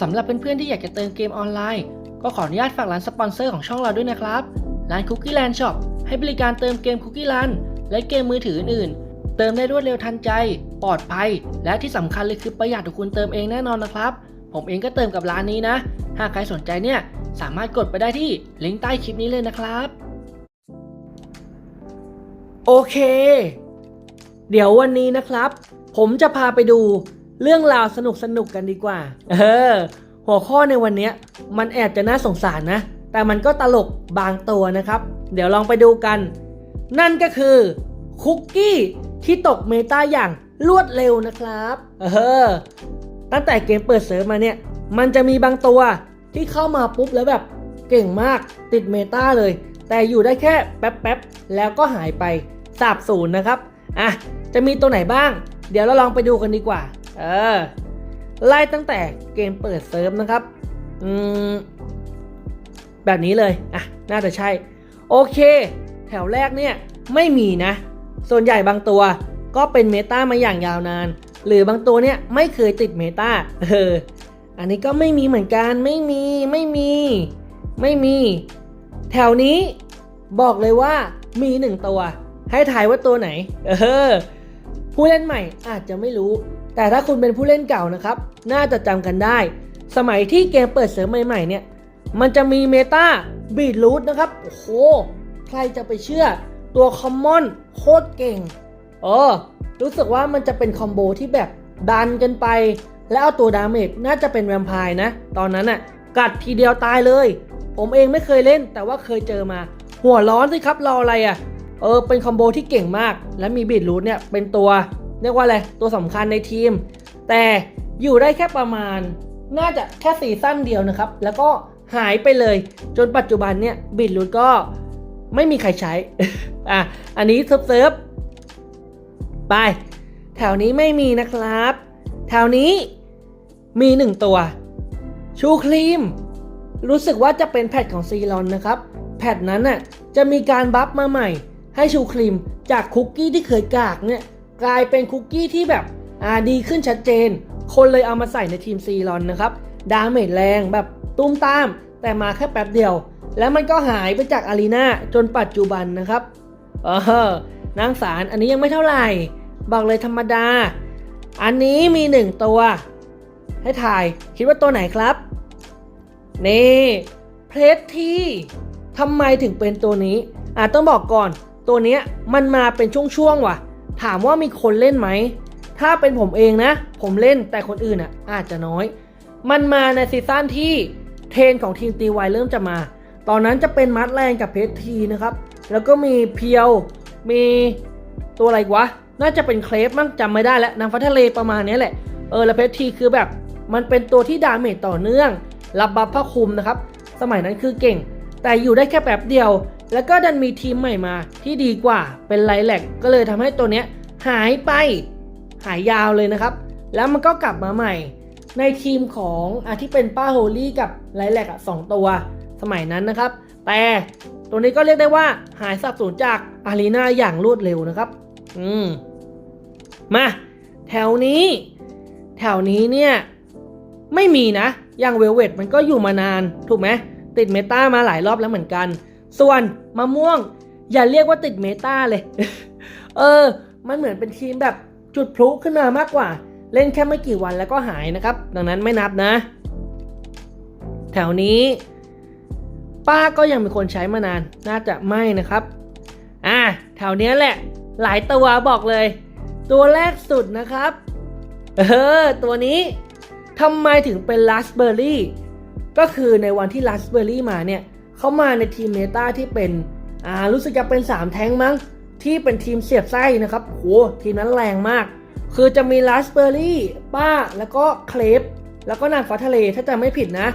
สำหรับเพื่อนๆที่อยากจะเติมเกมออนไลน์ ก็ขออนุญาตฝากร้านสปอนเซอร์ของช่องเราด้วยนะครับ ร้าน Cookie Land Shop ให้บริการเติมเกม Cookie Land และเกมมือถืออื่นๆ เติมได้รวดเร็วทันใจ ปลอดภัย และที่สำคัญเลยคือประหยัดกว่าคุณเติมเองแน่นอนนะครับ ผมเองก็เติมกับร้านนี้นะ หากใครสนใจเนี่ยสามารถกดไปได้ที่ลิงก์ใต้คลิปนี้เลยนะครับ โอเค เดี๋ยววันนี้นะครับ ผมจะพาไปดู เรื่องราวสนุกสนุกกันดีกว่า เออ หัวข้อในวันนี้มันแอบจะน่าสงสารนะ แต่มันก็ตลกบางตัวนะครับ เดี๋ยวลองไปดูกัน นั่นก็คือคุกกี้ที่ตกเมตาอย่างรวดเร็วนะครับ เออ ตั้งแต่เกมเปิดเซิร์ฟมาเนี่ย มันจะมีบางตัวที่เข้ามาปุ๊บแล้วแบบเก่งมากติดเมตาเลย แต่อยู่ได้แค่แป๊บๆ แล้วก็หายไปสาบสูญนะครับ อะ จะมีตัวไหนบ้าง เดี๋ยวเราลองไปดูกันดีกว่า เออไล่ตั้งแต่เกมเปิดเซิร์ฟนะครับอืมแบบนี้เลยอะน่าจะใช่ โอเค แถวแรกเนี่ยไม่มีนะ ส่วนใหญ่บางตัวก็เป็นเมตามาอย่างยาวนาน หรือบางตัวเนี่ยไม่เคยติดเมตาเอออันนี้ก็ไม่มีเหมือนกันไม่มีไม่มี ไม่มี แถวนี้บอกเลยว่ามีหนึ่งตัว ให้ถ่ายว่าตัวไหน เออผู้เล่นใหม่อาจจะไม่รู้ แต่ถ้าคุณเป็นผู้เล่นเก่านะครับ น่าจะจำกันได้ สมัยที่เกมเปิดเสริมใหม่ๆเนี่ย มันจะมีเมตาบีดรูทนะครับ โอ้โห ใครจะไปเชื่อ ตัวคอมมอนโคตรเก่ง เออ รู้สึกว่ามันจะเป็นคอมโบที่แบบดันกันไป แล้วเอาตัวดาเมจน่าจะเป็นแวมไพร์นะ ตอนนั้นน่ะกัดทีเดียวตายเลย ผมเองไม่เคยเล่น แต่ว่าเคยเจอมา หัวร้อนสิครับรออะไรอะเออ เป็นคอมโบที่เก่งมาก และมีบีดรูทเนี่ยเป็นตัว เรียกว่าอะไรตัวสำคัญในทีม แต่อยู่ได้แค่ประมาณ น่าจะแค่ซีซั่นเดียวนะครับ แล้วก็หายไปเลย จนปัจจุบันเนี่ยบีดรูทก็ไม่มีใครใช้อะอันนี้เซิร์ฟเซิร์ฟไป แถวนี้ไม่มีนะครับ แถวนี้มีหนึ่งตัว ชูครีม รู้สึกว่าจะเป็นแพทของซีรอนนะครับ แพทนั้นน่ะจะมีการบัฟมาใหม่ ให้ชูครีมจากคุกกี้ที่เคยกากเนี่ย กลายเป็นคุกกี้ที่แบบอ่าดีขึ้นชัดเจน คนเลยเอามาใส่ในทีมซีรอนนะครับดาเมจแรงแบบตุ้มตาม แต่มาแค่แป๊บเดียว แล้วมันก็หายไปจากอารีนาจนปัจจุบันนะครับเออนางสารอันนี้ยังไม่เท่าไหร่ บอกเลยธรรมดา อันนี้มีหนึ่งตัว ให้ถ่ายคิดว่าตัวไหนครับ นี่เพลทที่ทำไมถึงเป็นตัวนี้อะต้องบอกก่อน ตัวเนี้ยมันมาเป็นช่วงๆว่ะ ถามว่ามีคนเล่นไหม ถ้าเป็นผมเองนะ ผมเล่นแต่คนอื่นอะอาจจะน้อย มันมาในซีซั่นที่เทรนของทีมตีไวเริ่มจะมา ตอนนั้นจะเป็นมัดแรงกับเพชรทีนะครับ แล้วก็มีเพียว มีตัวอะไรวะ น่าจะเป็นเคลฟมั้งจำไม่ได้แล้วนางฟ้าทะเลประมาณนี้แหละ เออ แล้วเพชรทีคือแบบ มันเป็นตัวที่ดาเมจต่อเนื่อง รับบัฟพระคุมนะครับ สมัยนั้นคือเก่ง แต่อยู่ได้แค่แป๊บเดียว แล้วก็ดันมีทีมใหม่มาที่ดีกว่าเป็นไลแลกก็เลยทำให้ตัวเนี้ยหายไปหายยาวเลยนะครับ แล้วมันก็กลับมาใหม่ ในทีมของอาที่เป็นป้าโฮลี่กับไลแลกอะสองตัว สมัยนั้นนะครับ แต่ตัวนี้ก็เรียกได้ว่าหายสับสูญจากอารีนาอย่างรวดเร็วนะครับ อืม มา แถวนี้ แถวนี้เนี่ย ไม่มีนะ อย่างเวลเวตมันก็อยู่มานาน ถูกไหม ติดเมตามาหลายรอบแล้วเหมือนกัน ส่วนมะม่วง อย่าเรียกว่าติดเมตาเลย เออ มันเหมือนเป็นทีมแบบจุดพลุขึ้นมามากกว่า เล่นแค่ไม่กี่วันแล้วก็หายนะครับ ดังนั้นไม่นับนะ แถวนี้ ป้าก็ยังมีคนใช้มานาน น่าจะไม่นะครับ อ่า แถวเนี้ยแหละ หลายตัวบอกเลย ตัวแรกสุดนะครับ เออ ตัวนี้ทำไมถึงเป็นลัสเบอร์รี่ ก็คือในวันที่ลัสเบอร์รี่มาเนี่ย เขามาในทีมเมตาที่เป็นอ่ารู้สึกจะเป็น 3 แท้งมั้ง ที่เป็นทีมเสียบไส้นะครับโหทีมนั้นแรงมาก คือจะมีลัสเบอร์รี่ป้าแล้วก็เคลฟแล้วก็นางฟ้าทะเลถ้าจำไม่ผิดนะ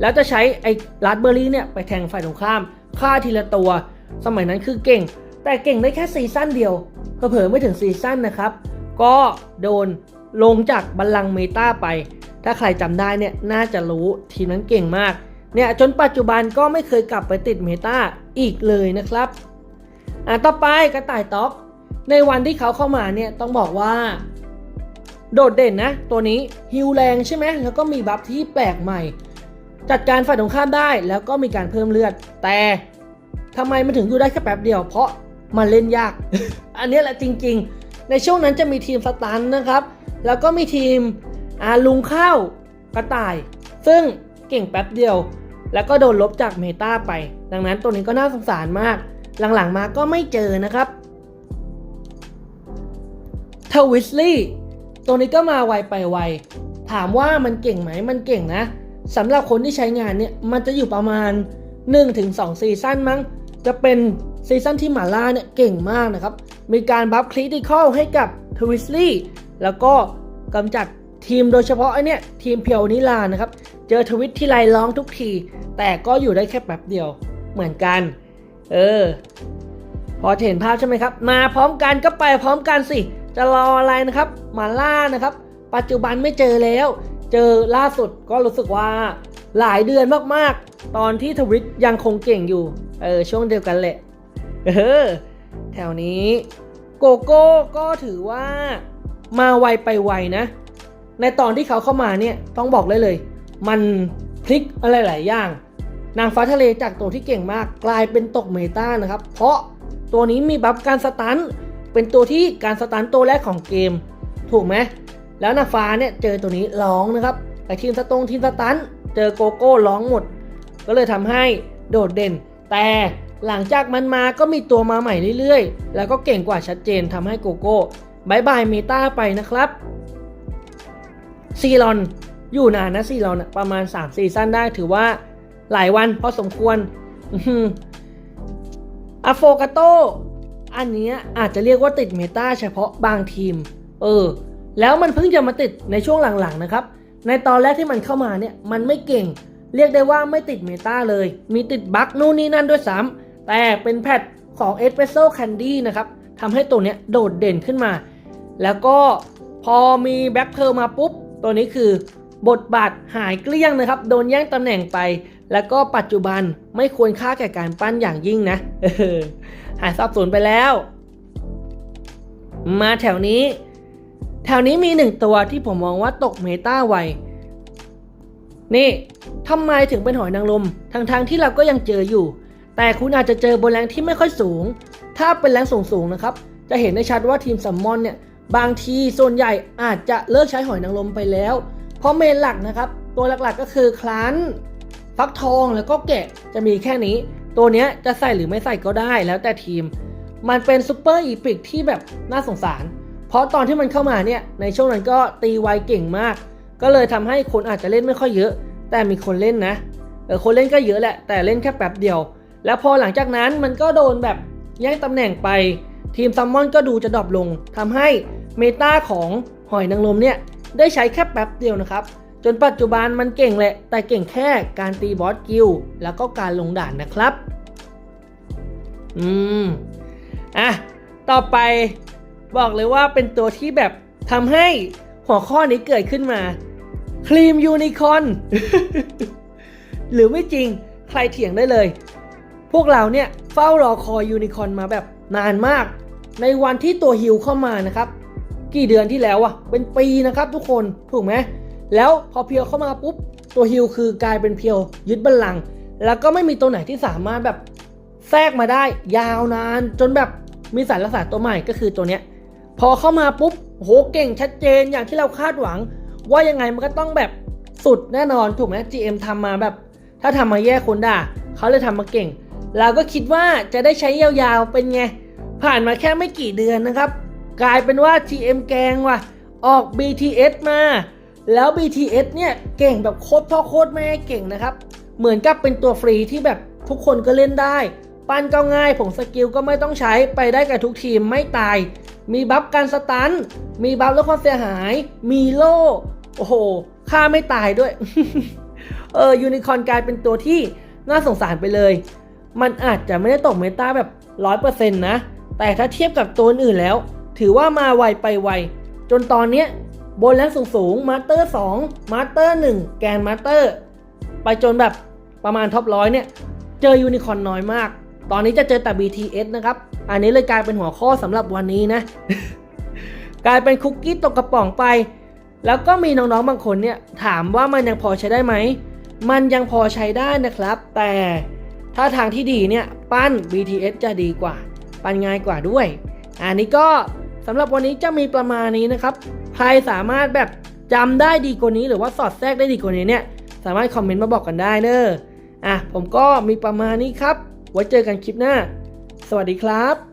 แล้วจะใช้ไอ้ลัสเบอร์รี่เนี่ยไปแทงฝ่ายตรงข้ามฆ่าทีละตัว สมัยนั้นคือเก่ง แต่เก่งได้แค่ซีซั่นเดียวเผลอไม่ถึงซีซั่นนะครับ ก็โดนลงจากบัลลังก์เมตาไป ถ้าใครจำได้เนี่ยน่าจะรู้ทีมนั้นเก่งมาก เนี่ยจนปัจจุบันก็ไม่เคยกลับไปติดเมตาอีกเลยนะครับอะต่อไปกระต่ายต๊อก ในวันที่เขาเข้ามาเนี่ยต้องบอกว่า โดดเด่นนะ ตัวนี้ฮิวแรงใช่ไหมแล้วก็มีบัฟที่แปลกใหม่ จัดการฝ่ายตรงข้ามได้แล้วก็มีการเพิ่มเลือด แต่ทำไมมันถึงอยู่ได้แค่แป๊บเดียว เพราะมันเล่นยาก อันนี้แหละจริง ๆ ในช่วงนั้นจะมีทีมสตันนะครับ แล้วก็มีทีมอาลุงข้าวกระต่าย ซึ่งเก่งแป๊บเดียว แล้วก็โดนลบจากเมตาไป ดังนั้นตัวนี้ก็น่าสงสารมาก หลังๆมาก็ไม่เจอนะครับทวิสลี่ตัวนี้ก็มาไวไปไว ถามว่ามันเก่งไหมมันเก่งนะสำหรับคนที่ใช้งานเนี่ย มันจะอยู่ประมาณ 1-2 ซีซั่นมั้ง จะเป็นซีซั่นที่หมาล่าเนี่ยเก่งมากนะครับ มีการบัฟคริติคอลให้กับทวิสลี่แล้วก็กำจัด ทีมโดยเฉพาะไอเนี่ยทีมเพียวนิลานะครับ เจอทวิตที่ไรร้องทุกที แต่ก็อยู่ได้แค่แป๊บเดียวเหมือนกัน เออ พอเห็นภาพใช่ไหมครับ มาพร้อมกันก็ไปพร้อมกันสิ จะรออะไรนะครับ มาล่านะครับ ปัจจุบันไม่เจอแล้ว เจอล่าสุดก็รู้สึกว่าหลายเดือนมากๆ ตอนที่ทวิตยังคงเก่งอยู่ เออ ช่วงเดียวกันแหละ เออ แถวนี้ โกโก้ก็ถือว่ามาไวไปไวนะ ในตอนที่เขาเข้ามาเนี่ยต้องบอกเลยเลย มันพลิกอะไรหลายอย่าง นางฟ้าทะเลจากตัวที่เก่งมากกลายเป็นตกเมตานะครับ เพราะตัวนี้มีบัฟการสตันเป็นตัวที่การสตันตัวแรกของเกม ถูกไหมแล้วนางฟ้าเนี่ยเจอตัวนี้ร้องนะครับแต่ทีมสตรงทีมสตันเจอโกโก้ร้องหมด ก็เลยทำให้โดดเด่น แต่หลังจากมันมาก็มีตัวมาใหม่เรื่อยๆ แล้วก็เก่งกว่าชัดเจนทำให้โกโก้บายบายเมตาไปนะครับ ซีรอนอยู่นานนะซีรอนอะประมาณ3ซีซั่นได้ถือว่าหลายวันพอสมควรอะโฟกาโตอันนี้อาจจะเรียกว่าติดเมตาเฉพาะบางทีม เออ แล้วมันเพิ่งจะมาติดในช่วงหลังๆนะครับ ในตอนแรกที่มันเข้ามาเนี่ย มันไม่เก่ง เรียกได้ว่าไม่ติดเมตาเลย มีติดบั๊กนู่นนี่นั่นด้วยซ้ำแต่เป็นแพทของ Espresso Candy นะครับทำให้ตัวเนี้ยโดดเด่นขึ้นมา แล้วก็พอมีแบ็คเพลมาปุ๊บ ตัวนี้คือบทบาทหายเกลี้ยงนะครับ โดนแย่งตำแหน่งไป แล้วก็ปัจจุบันไม่ควรค่าแก่การปั้นอย่างยิ่งนะหายสับสนไปแล้ว มาแถวนี้ แถวนี้มีหนึ่งตัวที่ผมมองว่าตกเมตาไวนี่ทำไมถึงเป็นหอยนางรมทั้งๆทที่เราก็ยังเจออยู่ แต่คุณอาจจะเจอบนแรงที่ไม่ค่อยสูง ถ้าเป็นแรงสูงๆนะครับ จะเห็นได้ชัดว่าทีมซัมมอนเนี่ย บางทีส่วนใหญ่อาจจะเลิกใช้หอยนางรมไปแล้ว เพราะเมนหลักนะครับ ตัวหลักๆก็คือคลั้นฟักทองแล้วก็แกะจะมีแค่นี้ ตัวเนี้ยจะใส่หรือไม่ใส่ก็ได้แล้วแต่ทีม มันเป็นซูเปอร์อีพิกที่แบบน่าสงสาร เพราะตอนที่มันเข้ามาเนี่ยในช่วงนั้นก็ตีไวเก่งมาก ก็เลยทำให้คนอาจจะเล่นไม่ค่อยเยอะ แต่มีคนเล่นนะเออคนเล่นก็เยอะแหละ แต่เล่นแค่แป๊บเดียว แล้วพอหลังจากนั้นมันก็โดนแบบแย่งตำแหน่งไป ทีมซัมมอนก็ดูจะดรอปลงทำให้ เมตาของหอยนางรมเนี่ยได้ใช้แค่แป๊บเดียวนะครับ จนปัจจุบันมันเก่งแหละ แต่เก่งแค่การตีบอสกิลแล้วก็การลงด่านนะครับ อืม อะ ต่อไปบอกเลยว่าเป็นตัวที่แบบทำให้หัวข้อนี้เกิดขึ้นมาครีมยูนิคอนหรือไม่จริงใครเถียงได้เลย พวกเราเนี่ยเฝ้ารอคอยยูนิคอนมาแบบนานมาก ในวันที่ตัวฮิวเข้ามานะครับ กี่เดือนที่แล้วอะเป็นปีนะครับทุกคนถูกไหมแล้วพอเพียวเข้ามาปุ๊บตัวฮิวคือกลายเป็นเพียวยึดบัลลังก์แล้วก็ไม่มีตัวไหนที่สามารถแบบแทรกมาได้ยาวนาน จนแบบมีสารรักษาตัวใหม่ก็คือตัวเนี้ยพอเข้ามาปุ๊บโหเก่งชัดเจนอย่างที่เราคาดหวัง ว่ายังไงมันก็ต้องแบบสุดแน่นอนถูกไหม GM ทำมาแบบ ถ้าทำมาแย่คนด่าเขาเลยทำมาเก่ง เราก็คิดว่าจะได้ใช้ยาวๆเป็นไง ผ่านมาแค่ไม่กี่เดือนนะครับ กลายเป็นว่า GM แกงว่ะ ออก BTS มา แล้ว BTS เนี่ยเก่งแบบโคตรพ่อโคตรแม่เก่งนะครับ เหมือนกับเป็นตัวฟรีที่แบบทุกคนก็เล่นได้ ปั้นก็ง่ายผงสกิลก็ไม่ต้องใช้ไปได้กับทุกทีมไม่ตาย มีบัฟการสตัน มีบัฟลดความเสียหาย มีโล่ โอ้โหฆ่าไม่ตายด้วย เออยูนิคอนกลายเป็นตัวที่น่าสงสารไปเลย มันอาจจะไม่ได้ตกเมตาแบบร้อยเปอร์เซ็นต์นะ แต่ถ้าเทียบกับตัวอื่นแล้ว ถือว่ามาไวไปไว จนตอนเนี้ยบนแรงสูงสูงมาสเตอร์2มาสเตอร์1แกนมาสเตอร์ไปจนแบบประมาณท็อปร้อยเนี่ย เจอยูนิคอนน้อยมาก ตอนนี้จะเจอแต่ BTS นะครับ อันนี้เลยกลายเป็นหัวข้อสำหรับวันนี้นะ กลายเป็นคุกกี้ตกกระป๋องไป แล้วก็มีน้องๆบางคนเนี่ย ถามว่ามันยังพอใช้ได้ไหม มันยังพอใช้ได้นะครับ แต่ถ้าทางที่ดีเนี่ย ปั้น BTS จะดีกว่า ปั้นง่ายกว่าด้วย อันนี้ก็ สำหรับวันนี้จะมีประมาณนี้นะครับ ใครสามารถแบบจำได้ดีกว่านี้ หรือว่าสอดแทรกได้ดีกว่านี้เนี่ย สามารถคอมเมนต์มาบอกกันได้เนอะอะผมก็มีประมาณนี้ครับ ไว้เจอกันคลิปหน้า สวัสดีครับ